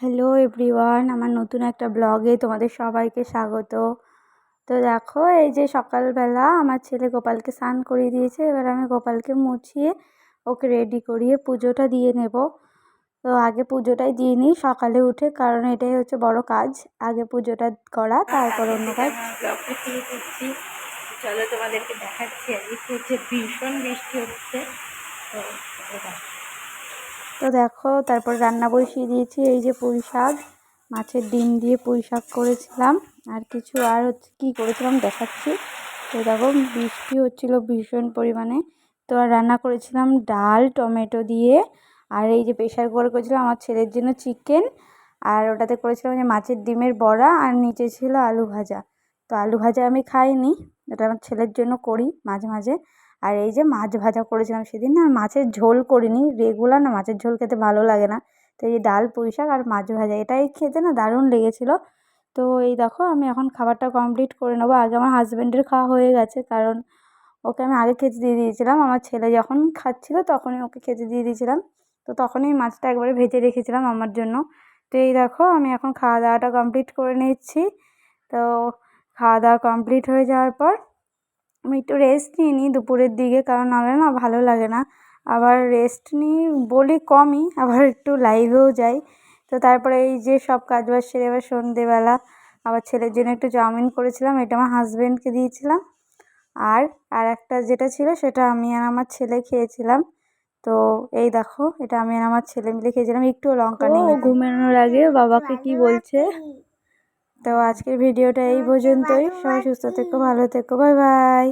Hello everyone আমার নতুন একটা ব্লগে তোমাদের সবাইকে স্বাগত। তো দেখো, এই যে সকালবেলা আমার ছেলে গোপালকে স্নান করিয়ে দিয়েছে, এবার আমি গোপালকে মুছিয়ে ওকে রেডি করিয়ে পুজোটা দিয়ে নেব। তো আগে পুজোটাই দিয়ে নিই সকালে উঠে, কারণ এটাই হচ্ছে বড় কাজ। আগে পুজোটা করা, তারপর অন্য কাজ। চলো তোমাদেরকে দেখাচ্ছি আজকে হচ্ছে ভীষণ বৃষ্টি হচ্ছে। তো। তো দেখো, তারপর রান্না বসিয়ে দিয়েছি, এই যে পুঁই শাক। মাছের ডিম দিয়ে পুঁই শাক করেছিলাম। আর কিছু, আর হচ্ছে কী করেছিলাম দেখাচ্ছি। তো দেখো, বৃষ্টি হচ্ছিল ভীষণ পরিমাণে। তো আর রান্না করেছিলাম ডাল, টমেটো দিয়ে। আর এই যে প্রেশার কুকার করেছিলাম আমার ছেলের জন্য চিকেন। আর ওটাতে করেছিলাম যে মাছের ডিমের বড়া, আর নিচে ছিল আলু ভাজা। তো আলু ভাজা আমি খাইনি, এটা আমার ছেলের জন্য করি মাঝে মাঝে। আর এই যে মাছ ভাজা করেছিলাম সেদিন না মাছের ঝোল করিনি রেগুলার না মাছের ঝোল খেতে ভালো লাগে না। তো এই ডাল, পুঁই শাক আর মাছ ভাজা, এটাই খেতে না দারুণ লেগেছিলো। তো এই দেখো আমি এখন খাবারটা কমপ্লিট করে নেব। আগে আমার হাজব্যান্ডের খাওয়া হয়ে গেছে, কারণ ওকে আমি আগে খেতে দিয়ে দিয়েছিলাম। আমার ছেলে যখন খাচ্ছিলো তখনই ওকে খেতে দিয়ে দিয়েছিলাম। তো তখনই মাছটা একবারে ভেজে রেখেছিলাম আমার জন্য। তো এই দেখো আমি এখন খাওয়া দাওয়াটা কমপ্লিট করে নিচ্ছি। তো খাওয়া দাওয়া কমপ্লিট হয়ে যাওয়ার পর আমি একটু রেস্ট নিয়ে নিই দুপুরের দিকে। কারণ নাহলে না ভালো লাগে না। আবার রেস্ট নিই বলি কমই আবার একটু লাইভেও যাই। তো তারপরে এই যে সব কাজ বাজ সেরে এবার সন্ধেবেলা আবার ছেলের জন্য একটু চাউমিন করেছিলাম এটা আমার হাজব্যান্ডকে দিয়েছিলাম। আর আর একটা যেটা ছিল সেটা আমি আর আমার ছেলে খেয়েছিলাম। তো এই দেখো এটা আমি আর আমার ছেলে মিলে খেয়েছিলাম। একটু লঙ্কা নিয়ে ঘুমানোর আগে বাবাকে কি বলছে? তো আজকের ভিডিওটা এই পর্যন্তই। সবাই সুস্থ থেকো ভালো থেকো বাই বাই